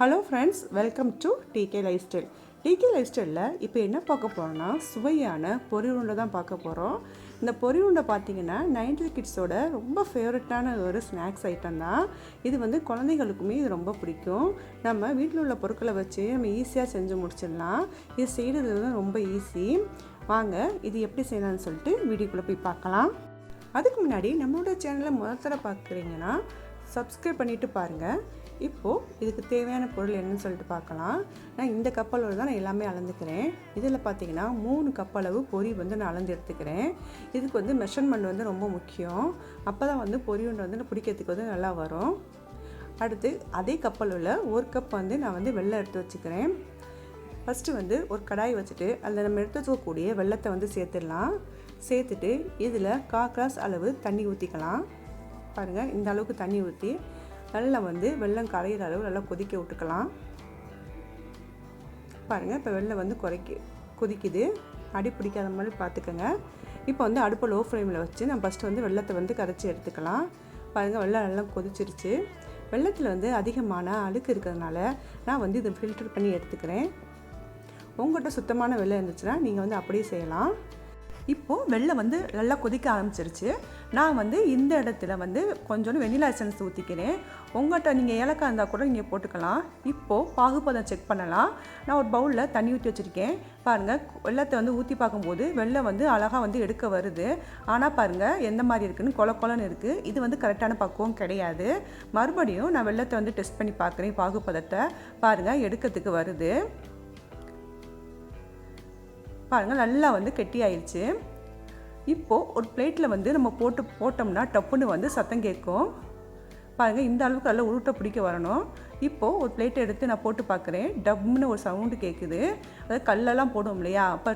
Hello friends welcome to D K life style decay life ஸ்டைலில் இப்போ என்ன பார்க்க போகிறோம்னா சுவையான பொரி உருண்டை தான் பார்க்க போகிறோம் இந்த பொரி உருண்டை பார்த்தீங்கன்னா நைன்டி கிட்ஸோட ரொம்ப ஃபேவரட்டான ஒரு ஸ்நாக்ஸ் ஐட்டம் தான். இது வந்து குழந்தைகளுக்குமே இது ரொம்ப பிடிக்கும். நம்ம வீட்டில் உள்ள பொருட்களை வச்சு நம்ம ஈஸியாக செஞ்சு முடிச்சிடலாம். இது செய்கிறது வந்து ரொம்ப ஈஸி வாங்க இது எப்படி செய்யலாம்னு சொல்லிட்டு வீடியோக்குள்ளே போய் பார்க்கலாம். அதுக்கு முன்னாடி நம்மளோட சேனலை முதல்ல பார்க்குறீங்கன்னா சப்ஸ்கிரைப் பண்ணிவிட்டு பாருங்கள் இப்போது இதுக்கு தேவையான பொருள் என்னன்னு சொல்லிட்டு பார்க்கலாம். நான் இந்த கப்பலோடு தான் நான் எல்லாமே அளந்துக்கிறேன். இதில் பார்த்தீங்கன்னா மூணு கப் அளவு பொரி வந்து நான் அளந்து எடுத்துக்கிறேன். இதுக்கு வந்து மெஷர்மெண்ட் வந்து ரொம்ப முக்கியம். அப்போ தான் வந்து பொரி ஒன்று வந்து பிடிக்கிறதுக்கு வந்து நல்லா வரும். அடுத்து அதே கப்பலில் ஒரு கப் வந்து நான் வந்து வெள்ளம் எடுத்து வச்சுக்கிறேன். ஃபஸ்ட்டு வந்து ஒரு கடாய் வச்சுட்டு அதில் நம்ம எடுத்து வச்சுக்கக்கூடிய வெள்ளத்தை வந்து சேர்த்துடலாம். சேர்த்துட்டு இதில் கா கிளாஸ் அளவு தண்ணி ஊற்றிக்கலாம் பாருங்கள் இந்த அளவுக்கு தண்ணி ஊற்றி நல்லா வந்து வெள்ளம் கரையிற அளவு நல்லா கொதிக்க விட்டுக்கலாம். பாருங்கள் இப்போ வெள்ளம் வந்து குறைக்க கொதிக்குது. அடி பிடிக்காத மாதிரி பார்த்துக்கோங்க இப்போ வந்து அடுப்பை லோ ஃப்ளேமில் வச்சு நான் ஃபஸ்ட்டு வந்து வெள்ளத்தை வந்து கரைச்சி எடுத்துக்கலாம். பாருங்கள் வெள்ளம் நல்லா கொதிச்சிருச்சு. வெள்ளத்தில் வந்து அதிகமான அழுக்கு இருக்கிறதுனால நான் வந்து இதை ஃபில்டர் பண்ணி எடுத்துக்கிறேன். உங்கள்கிட்ட சுத்தமான வெள்ளம் இருந்துச்சுன்னா நீங்கள் வந்து அப்படியே செய்யலாம். இப்போது வெள்ளம் வந்து நல்லா கொதிக்க ஆரம்பிச்சிருச்சு. நான் வந்து இந்த இடத்துல வந்து கொஞ்சோண்டு வெனிலா எசன்ஸ் ஊற்றிக்கிறேன் உங்கள்கிட்ட நீங்கள் ஏலக்காய் இருந்தால் கூட நீங்கள் போட்டுக்கலாம். இப்போது பாகுபதம் செக் பண்ணலாம். நான் ஒரு பவுலில் தண்ணி ஊற்றி வச்சுருக்கேன். பாருங்கள் வெள்ளத்தை வந்து ஊற்றி பார்க்கும்போது வெள்ளம் வந்து அழகாக வந்து எடுக்க வருது. ஆனால் பாருங்கள் எந்த மாதிரி இருக்குன்னு கொல கொலன்னு இருக்குது இது வந்து கரெக்டான பக்குவம் கிடையாது. மறுபடியும் நான் வெள்ளத்தை வந்து டெஸ்ட் பண்ணி பார்க்குறேன் பாகுபதத்தை. பாருங்கள் எடுக்கிறதுக்கு வருது. பாருங்கள் நல்லா வந்து கெட்டி ஆயிடுச்சு இப்போது ஒரு பிளேட்டில் வந்து நம்ம போட்டு போட்டோம்னா டப்புன்னு வந்து சத்தம் கேட்கும். பாருங்கள் இந்த அளவுக்கு நல்லா உருட்டை பிடிக்க வரணும். இப்போது ஒரு பிளேட்டை எடுத்து நான் போட்டு பார்க்குறேன் டப்னு ஒரு சவுண்டு கேட்குது அதாவது கல்லெல்லாம் போடும் இல்லையா? அப்போ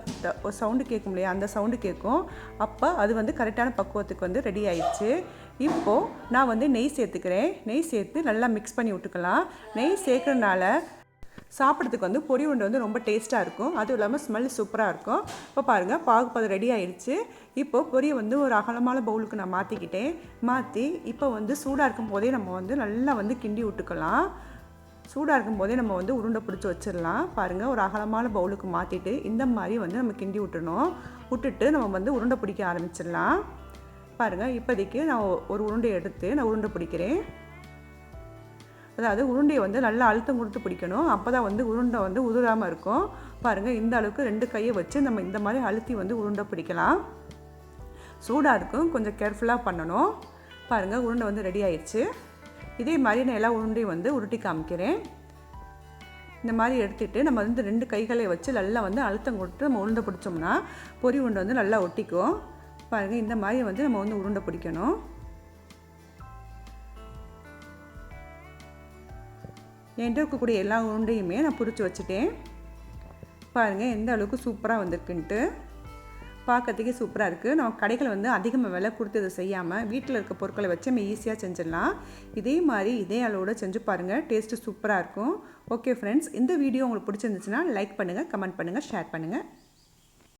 ஒரு சவுண்டு கேட்கும் இல்லையா? அந்த சவுண்டு கேட்கும். அப்போ அது வந்து கரெக்டான பக்குவத்துக்கு வந்து ரெடி ஆயிடுச்சு இப்போது நான் வந்து நெய் சேர்த்துக்கிறேன். நெய் சேர்த்து நல்லா மிக்ஸ் பண்ணி விட்டுக்கலாம். நெய் சேர்க்கறனால சாப்பிட்றதுக்கு வந்து பொரி உருண்டை வந்து ரொம்ப டேஸ்ட்டாக இருக்கும். அதுவும் இல்லாமல் ஸ்மெல் சூப்பராக இருக்கும். இப்போ பாருங்கள் பாகு பாகுப்பதம் ரெடி ஆயிடுச்சு இப்போது பொரியை வந்து ஒரு அகலமான பவுலுக்கு நான் மாற்றிக்கிட்டேன் மாற்றி இப்போ வந்து சூடாக இருக்கும் போதே நம்ம வந்து நல்லா வந்து கிண்டி விட்டுக்கலாம். சூடாக இருக்கும் போதே நம்ம வந்து உருண்டை பிடிச்சி வச்சிடலாம். பாருங்கள் ஒரு அகலமான பவுலுக்கு மாற்றிட்டு இந்த மாதிரி வந்து நம்ம கிண்டி விட்டுணும் விட்டுட்டு நம்ம வந்து உருண்டை பிடிக்க ஆரம்பிச்சிடலாம். பாருங்கள் இப்போதைக்கு நான் ஒரு உருண்டை எடுத்து நான் உருண்டை பிடிக்கிறேன். அதாவது உருண்டையை வந்து நல்லா அழுத்தம் கொடுத்து பிடிக்கணும். அப்போ தான் வந்து உருண்டை வந்து உதுராமல் இருக்கும். பாருங்கள் இந்த அளவுக்கு ரெண்டு கையை வச்சு நம்ம இந்த மாதிரி அழுத்தி வந்து உருண்டை பிடிக்கலாம். சூடாக இருக்கும். கொஞ்சம் கேர்ஃபுல்லாக பண்ணணும். பாருங்கள் உருண்டை வந்து ரெடி ஆயிடுச்சு இதே மாதிரி நான் எல்லா உருண்டையும் வந்து உருட்டி காமிக்கிறேன். இந்த மாதிரி எடுத்துகிட்டு நம்ம வந்து ரெண்டு கைகளை வச்சு நல்லா வந்து அழுத்தம் கொடுத்து நம்ம உருண்டை பிடிச்சோம்னா பொரி உருண்டை வந்து நல்லா ஒட்டிக்கும். பாருங்கள் இந்த மாதிரி வந்து நம்ம வந்து உருண்டை பிடிக்கணும். என்கிட்ட இருக்கக்கூடிய எல்லா உருண்டையுமே நான் பிடிச்சி வச்சுட்டேன். பாருங்கள் எந்த அளவுக்கு சூப்பராக வந்திருக்குன்ட்டு. பார்க்கறதுக்கே சூப்பராக இருக்குது நம்ம கடைகள் வந்து அதிகமாக விலை கொடுத்து இதை செய்யாமல் வீட்டில் இருக்க பொருட்களை வச்சு நம்ம ஈஸியாக செஞ்சிடலாம். இதே மாதிரி இதே அளவோட செஞ்சு பாருங்கள் டேஸ்ட்டு சூப்பராக இருக்கும். ஓகே ஃப்ரெண்ட்ஸ் இந்த வீடியோ உங்களுக்கு பிடிச்சிருந்துச்சுன்னா லைக் பண்ணுங்கள் கமெண்ட் பண்ணுங்கள் ஷேர் பண்ணுங்கள்